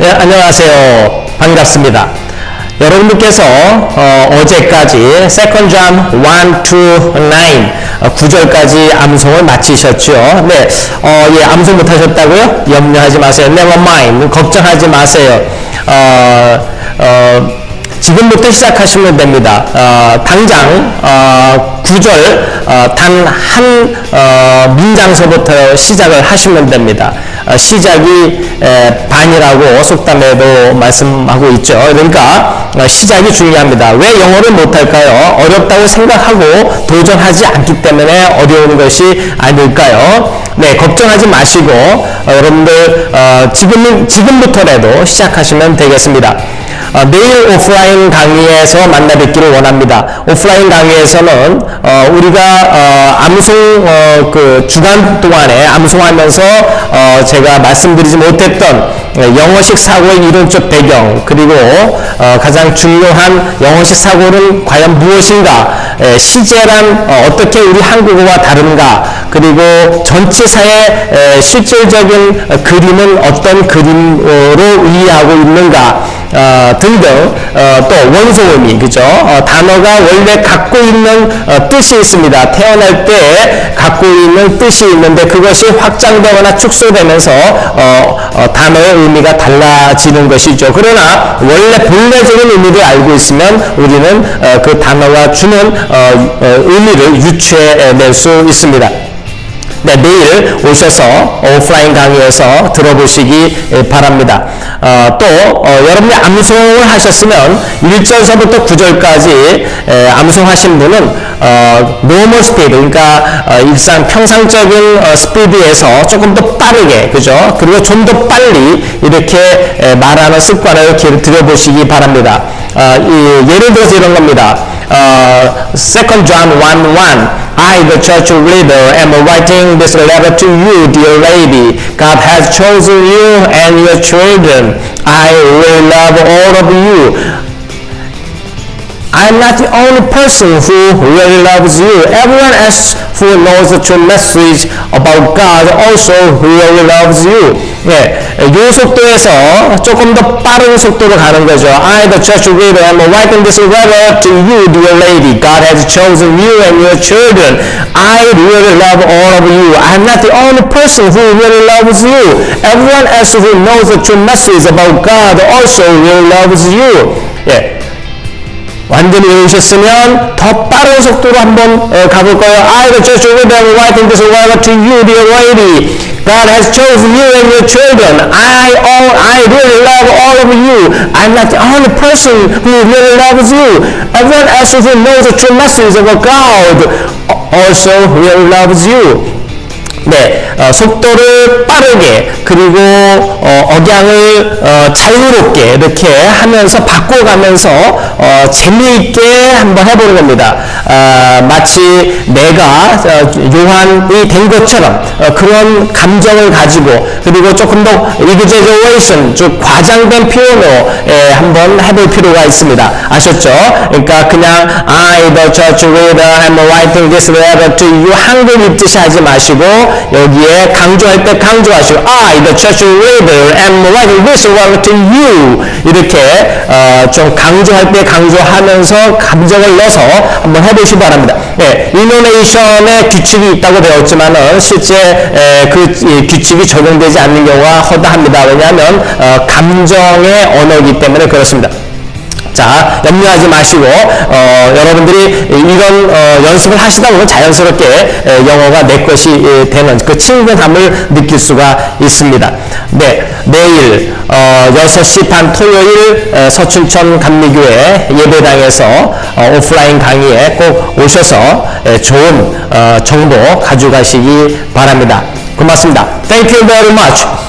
네, 안녕하세요. 반갑습니다. 여러분들께서 어, 제까지 Second John 1 to 9 어, 9절까지 암송을 마치셨죠. 네, 어, 예, 암송 못하셨다고요? 염려하지 마세요. Never mind. 걱정하지 마세요. 어, 어, 지금부터 시작하시면 됩니다. 어, 당장 어, 9절 어, 단한 어, 문장서부터 시작을 하시면 됩니다. 어, 시작이 에, 반이라고 속담에도 말씀하고 있죠. 그러니까 어, 시작이 중요합니다. 왜 영어를 못할까요? 어렵다고 생각하고 도전하지 않기 때문에 어려운 것이 아닐까요? 네, 걱정하지 마시고 어, 여러분들 어, 지금 지금부터라도 시작하시면 되겠습니다. 어, 내일 오프라인 강의에서 만나 뵙기를 원합니다. 오프라인 강의에서는 어, 우리가 어, 암송 어, 그 주간 동안에 암송하면서 어, 제가 말씀드리지 못했던 영어식 사고의 이론적 배경 그리고 어, 가장 중요한 영어식 사고는 과연 무엇인가 에, 시제란 어, 떻게 우리 한국어와 다른가 그리고 전체 사의 에, 실질적인 어, 그림은 어떤 그림으로 이해하고 있는가 어, 등등 어, 또 원소 의미 그죠? 어, 단어가 원래 갖고 있는 어, 뜻이 있습니다. 태어날 때 갖고 있는 뜻이 있는데 그것이 확장되거나 축소되면서 어, 어, 단어의 의미가 달라지는 것이죠. 그러나 원래 본래적인 의미를 알고 있으면 우리는 어, 그 단어가 주는 의미를 유추해낼 수 있습니다. 네, 내일 오셔서 오프라인 강의에서 들어보시기 바랍니다. 어, 또 어, 여러분이 암송을 하셨으면 1절서부터 9절까지 에, 암송하신 분은 어, normal speed, 그러니까 어, 일상 평상적인 어, 스피드에서 조금 더 빠르게, 그죠? 그리고 좀 더 빨리 이렇게 에, 말하는 습관을 기- 들여보시기 바랍니다. 어, 이, 예를 들어서 이런 겁니다. 어, 2 John 1 1 I, the church leader, am writing this letter to you, dear lady. God has chosen you and your children. I will love all of you. I'm not the only person who really loves you. Everyone else who knows the true message about God also really loves you. 예, 이 속도에서 조금 더 빠른 속도로 가는 거죠. I, the church leader, am writing this letter to you, dear lady. God has chosen you and your children. I really love all of you. I'm not the only person who really loves you. Everyone else who knows the true message about God also really loves you. 예, 완전히 외우셨으면 더 빠른 속도로 한번 어, 가볼 거예요. I, the church of them, writing this letter to you, dear lady. God has chosen you and your children. I, all, I really love all of you. I'm not the only person who really loves you. Everyone else who knows the true message of God also really loves you. 네, 어, 속도를 빠르게 그리고 어, 억양을 어, 자유롭게 이렇게 하면서 바꿔가면서 어, 재미있게 한번 해보는 겁니다. 아, 마치 내가 어, 요한이 된 것처럼 어, 그런 감정을 가지고 그리고 조금 더 exaggeration, 좀 과장된 표현으로 예, 한번 해볼 필요가 있습니다. 아셨죠? 그러니까 그냥 I, the church leader, am writing this letter to you 한글 읽듯이 하지 마시고 여기에 강조할 때 강조하시고 I, the church leader, am writing this letter to you 이렇게 어, 좀 강조할 때 강조하면서 감정을 넣어서 한번 해보시기 바랍니다. 네, 이노네이션의 규칙이 있다고 배웠지만은 실제 에, 그 이, 규칙이 적용되지 않는 경우가 허다합니다. 왜냐하면 어, 감정의 언어이기 때문에 그렇습니다. 자, 염려하지 마시고, 어, 여러분들이 이런 어, 연습을 하시다 보면 자연스럽게 에, 영어가 내 것이 에, 되는 그 친근함을 느낄 수가 있습니다. 네, 내일 어, 6시 반 토요일 에, 서춘천 감리교회 예배당에서 어, 오프라인 강의에 꼭 오셔서 에, 좋은 어, 정보 가져가시기 바랍니다. 고맙습니다. Thank you very much.